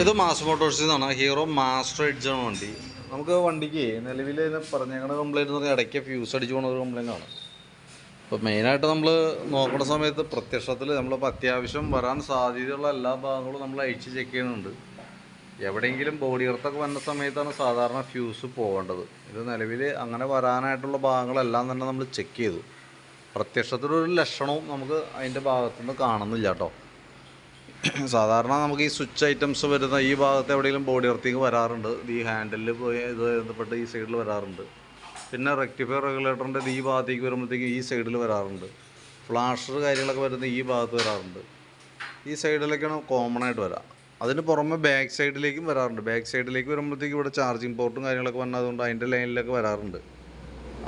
ഇത് മാസ് മോട്ടോഴ്സിൽ നിന്നാണ്. Hero master edge ആണ് വണ്ടി. നമുക്ക് വണ്ടിക്ക് നിലവിൽ പറഞ്ഞേക്കണ കംപ്ലൈന്റ് എന്ന് പറഞ്ഞാൽ ഇടയ്ക്ക് ഫ്യൂസ് അടിച്ച് പോകുന്ന ഒരു കംപ്ലൈന്റ് ആണ്. ഇപ്പോൾ മെയിനായിട്ട് നമ്മൾ നോക്കുന്ന സമയത്ത് പ്രത്യക്ഷത്തിൽ നമ്മളിപ്പോൾ അത്യാവശ്യം വരാൻ സാധ്യതയുള്ള എല്ലാ ഭാഗങ്ങളും നമ്മൾ അഴിച്ച് ചെക്ക് ചെയ്യുന്നുണ്ട്. എവിടെയെങ്കിലും ബോഡി എർത്തൊക്കെ വന്ന സമയത്താണ് സാധാരണ ഫ്യൂസ് പോകേണ്ടത്. ഇത് നിലവിൽ അങ്ങനെ വരാനായിട്ടുള്ള ഭാഗങ്ങളെല്ലാം തന്നെ നമ്മൾ ചെക്ക് ചെയ്തു. പ്രത്യക്ഷത്തിലൊരു ലക്ഷണവും നമുക്ക് അതിന്റെ ഭാഗത്തുനിന്ന് കാണുന്നില്ല കേട്ടോ. സാധാരണ നമുക്ക് ഈ സ്വിച്ച് ഐറ്റംസ് വരുന്ന ഈ ഭാഗത്ത് എവിടെയെങ്കിലും ബോഡി എർത്തിങ് വരാറുണ്ട്. ഈ ഹാൻഡിലിൽ പോയി ഇത് ബന്ധപ്പെട്ട് ഈ സൈഡിൽ വരാറുണ്ട്. പിന്നെ റെക്ടിഫയർ റെഗുലേറ്ററിന്റെ ഈ ഭാഗത്തേക്ക് വരുമ്പോഴത്തേക്കും ഈ സൈഡിൽ വരാറുണ്ട്. ഫ്ലാഷർ കാര്യങ്ങളൊക്കെ വരുന്ന ഈ ഭാഗത്ത് വരാറുണ്ട്. ഈ സൈഡിലേക്കാണ് കോമൺ ആയിട്ട് വരാം. അതിന് പുറമെ ബാക്ക് സൈഡിലേക്കും വരാറുണ്ട്. ബാക്ക് സൈഡിലേക്ക് വരുമ്പോഴത്തേക്കും ഇവിടെ ചാർജിങ് പോർട്ടും കാര്യങ്ങളൊക്കെ വന്നതുകൊണ്ട് അതിന്റെ ലൈനിലൊക്കെ വരാറുണ്ട്.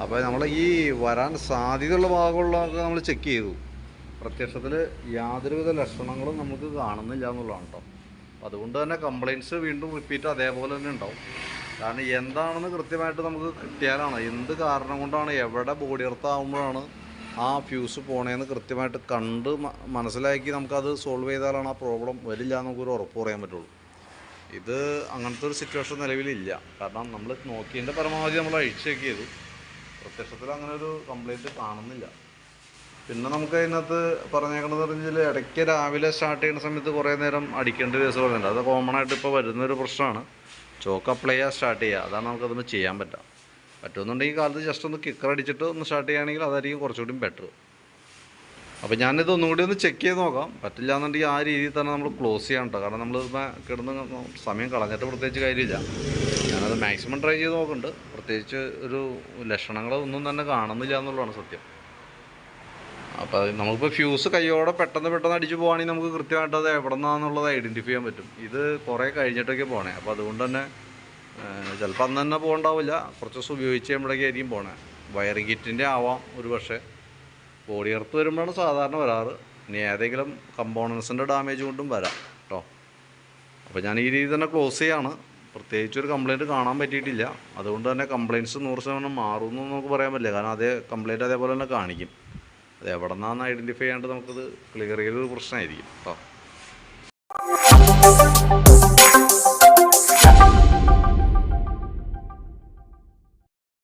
അപ്പോൾ നമ്മൾ ഈ വരാൻ സാധ്യതയുള്ള ഭാഗമുള്ളതൊക്കെ നമ്മൾ ചെക്ക് ചെയ്തു. പ്രത്യക്ഷത്തിൽ യാതൊരുവിധ ലക്ഷണങ്ങളും നമുക്ക് കാണുന്നില്ല എന്നുള്ളതാണ് കേട്ടോ അതുകൊണ്ട് തന്നെ കംപ്ലയിന്റ്സ് വീണ്ടും റിപ്പീറ്റ് അതേപോലെ തന്നെ ഉണ്ടാവും. കാരണം എന്താണെന്ന് കൃത്യമായിട്ട് നമുക്ക് കിട്ടിയാലാണ് എന്ത് കാരണം കൊണ്ടാണ് എവിടെ ബോഡി എർത്താവുമ്പോഴാണ് ആ ഫ്യൂസ് പോണേന്ന് കൃത്യമായിട്ട് കണ്ട് മനസ്സിലാക്കി നമുക്കത് സോൾവ് ചെയ്താലാണ് ആ പ്രോബ്ലം വരില്ല നമുക്കൊരു ഉറപ്പ് പറയാൻ പറ്റുള്ളൂ. ഇത് അങ്ങനത്തെ ഒരു സിറ്റുവേഷൻ നിലവിലില്ല. കാരണം നമ്മൾ നോക്കിയതിന്റെ പരമാവധി നമ്മൾ അഴിച്ചു ചെയ്തു പ്രത്യക്ഷത്തിൽ അങ്ങനെ ഒരു കംപ്ലൈന്റ് കാണുന്നില്ല. പിന്നെ നമുക്ക് അതിനകത്ത് പറഞ്ഞേക്കണമെന്ന് പറഞ്ഞാൽ ഇടയ്ക്ക് രാവിലെ സ്റ്റാർട്ട് ചെയ്യുന്ന സമയത്ത് കുറേ നേരം അടിക്കേണ്ട കേസ് പറയുന്നുണ്ട് അത് കോമൺ ആയിട്ട് ഇപ്പോൾ വരുന്നൊരു പ്രശ്നമാണ്. ചോക്ക് അപ്ലൈ ചെയ്യുക സ്റ്റാർട്ട് ചെയ്യുക. അതാണ് നമുക്കതൊന്ന് ചെയ്യാൻ പറ്റുക പറ്റുമെന്നുണ്ടെങ്കിൽ കാലത്ത് ജസ്റ്റ് ഒന്ന് കിക്കർ അടിച്ചിട്ട് ഒന്ന് സ്റ്റാർട്ട് ചെയ്യുകയാണെങ്കിൽ അതായിരിക്കും കുറച്ചുകൂടി ബെറ്റർ അപ്പോൾ ഞാനിത് ഒന്നുകൂടി ഒന്ന് ചെക്ക് ചെയ്ത് നോക്കാം. പറ്റില്ല എന്നുണ്ടെങ്കിൽ ആ രീതിയിൽ തന്നെ നമ്മൾ ക്ലോസ് ചെയ്യാൻ കേട്ടോ കാരണം നമ്മൾ കിടന്ന് സമയം കളഞ്ഞിട്ട് പ്രത്യേകിച്ച് കാര്യമില്ല. ഞാനത് മാക്സിമം ട്രൈ ചെയ്ത് നോക്കുന്നുണ്ട്. പ്രത്യേകിച്ച് ഒരു ലക്ഷണങ്ങളൊന്നും തന്നെ കാണുന്നില്ല എന്നുള്ളതാണ് സത്യം. അപ്പോൾ അത് ഫ്യൂസ് കയ്യോടെ പെട്ടെന്ന് പെട്ടെന്ന് അടിച്ച് പോകുകയാണെങ്കിൽ നമുക്ക് കൃത്യമായിട്ട് അത് എവിടെ നിന്നാണെന്നുള്ളത് ഐഡന്റിഫൈ ചെയ്യാൻ പറ്റും. ഇത് കുറേ കഴിഞ്ഞിട്ടൊക്കെ പോണേ. അപ്പോൾ അതുകൊണ്ട് തന്നെ ചിലപ്പോൾ അന്ന് തന്നെ പോകണ്ടാവില്ല കുറച്ച് ദിവസം ഉപയോഗിച്ച് കഴിയുമ്പോഴേക്കായിരിക്കും പോണേ. വയറിംഗ് കിറ്റിന്റെ ആവാം ഒരു പക്ഷേ. ബോഡി എർത്ത് വരുമ്പോഴാണ് സാധാരണ വരാറ്. ഇനി ഏതെങ്കിലും കമ്പോണൻസിന്റെ ഡാമേജ് കൊണ്ടും വരാം കേട്ടോ അപ്പോൾ ഞാൻ ഈ രീതി തന്നെ ക്ലോസ് ചെയ്യാണ്. പ്രത്യേകിച്ച് ഒരു കംപ്ലയിന്റ് കാണാൻ പറ്റിയിട്ടില്ല. അതുകൊണ്ട് തന്നെ കംപ്ലയിന്റ്സ് നൂറ് ശതമാനം മാറുമെന്നൊന്നും നമുക്ക് പറയാൻ പറ്റില്ല. കാരണം അതേ കംപ്ലയിന്റ് അതേപോലെ തന്നെ കാണിക്കും. അത് എവിടെ നിന്നാന്ന് ഐഡന്റിഫൈ ചെയ്യാണ്ട് നമുക്കത് ക്ലിയർ ചെയ്തൊരു പ്രശ്നമായിരിക്കും കേട്ടോ